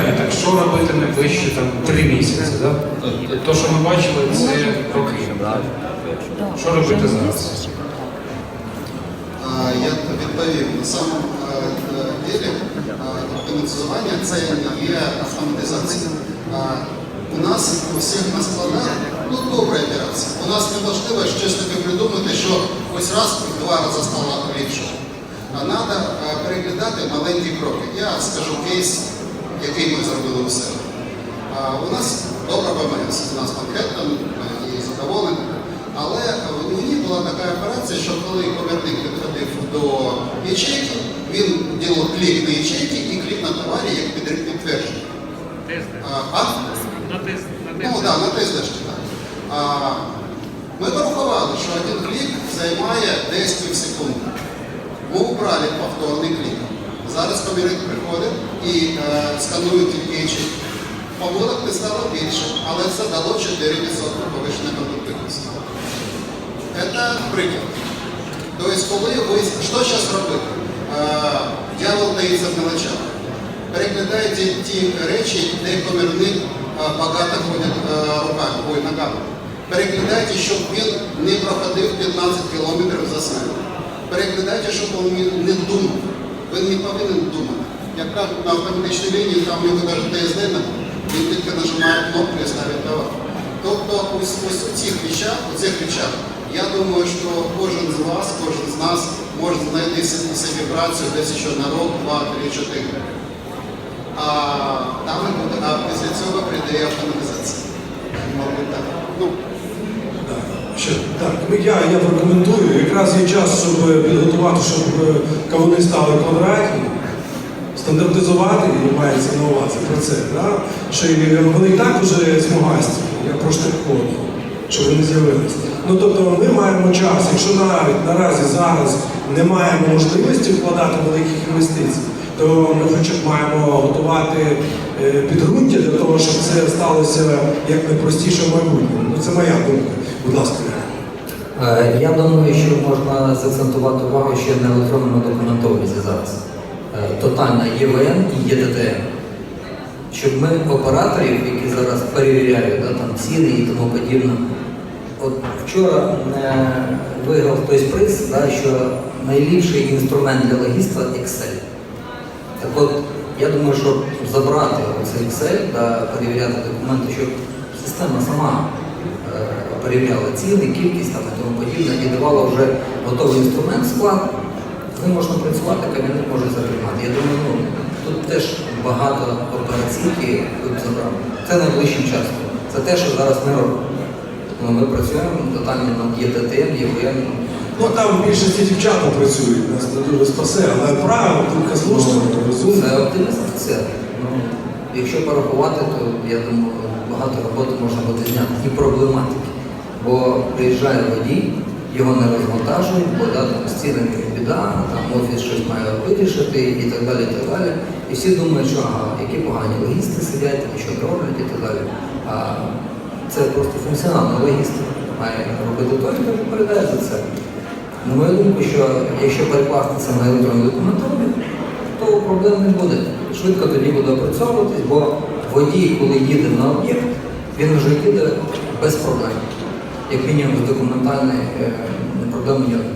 Питання, так що робити найближчі там три місяці? Да? То, що ми бачили, це роки. Що робити зараз? Я відповім. На самому е, ділі е, автоматизування це не є автоматизація. У нас у всіх на складах ну, добра операція. У нас неможливо щось таке придумати, що ось раз в два рази стало ліпше. А треба переглядати маленькі кроки. Я скажу кейс, який ми зробили у себе. У нас добра ПМС, у нас конкретно ми її задоволені. Але в мені була така операція, що коли комірник підходив до ячейки, він робив клік на ячейки і клік на товарі як під- підтвердження. А, а? На тест, Ну так, да, на тездешті, так. А, ми порахували, що один клік займає 10 секунд. Ми убрали повторний клік. Зараз комірник приходить і е, тільки ячейки. Помилок не стало більше, але це дало 4% повищення конduктивності. Це приклад. Тобто, коли ви що зараз робити? Е, Дьявол таїться в мелочах. Переглядайте ті речі, де комірник е, багато ходить е, руками, ой, ногами. Переглядайте, щоб він не проходив 15 кілометрів за смерть. Переглядайте, щоб він не не повинен думати. Як кажуть, на автоматичній лінії, там у нього навіть ТСД немає. Він тільки нажимає кнопку і ставить товар. Тобто ось, ось у цих речах, у цих речах, я думаю, що кожен з вас, кожен з нас може знайти собі працю десь ще на рок, два, три, чотири. А там а після цього прийде автоматизація. Мабуть, так. Ще, так, ну я, я прокоментую. Якраз є час, щоб підготувати, щоб е, кавуни стали квадратні, стандартизувати, і мається на увазі про це. Да? Що і вони і так уже смугасті, я про штрих-коду, щоб вони з'явилися. Ну тобто ми маємо час, якщо навіть наразі зараз не маємо можливості вкладати великих інвестицій, то ми хоча б маємо готувати е, підґрунтя для того, щоб це сталося як найпростіше в майбутньому. Ну це моя думка. Будь ласка. Е, Я думаю, що можна заакцентувати увагу ще на електронному документовізі зараз. Е, Тотальна ЄВН і ЄДТМ. Щоб ми операторів, які зараз перевіряють да, там, ціни і тому подібне, от вчора е, виграв хтось приз, да, що найліпший інструмент для логіста Excel. Так от, я думаю, що забрати цей Excel та перевіряти документи, щоб система сама е, перевіряла ціни, кількість там, і тому подібне, і давала вже готовий інструмент склад, з ним можна працювати, кабінет може затримати. Я думаю, ну, тут теж багато операцій, тут забрали. Це найближчим часом. Це те, що зараз ми робимо. Ну, ми працюємо тотально над ЄТТМ, ЄВН. Ну там більшості дівчата працюють, нас не дуже спасе, але правильно, думка слушна, розумна. Це оптимізація. Якщо порахувати, то я думаю, багато роботи можна буде зняти і проблематики. Бо приїжджає водій, його не розвантажують, бо да, там з цінами біда, там офіс щось має вирішити і так далі. І так далі. І всі думають, що ага, які погані логісти сидять, там, що роблять і так далі. А це просто функціональна логістика. Має робити той, хто відповідає за це. На мою думку, що якщо перекласти це на електронну документацію, проблем не буде. Швидко тоді буде опрацьовуватись, бо водій, коли їде на об'єкт, він вже їде без проблем. Як мінімум з документальної е, проблеми ніякої.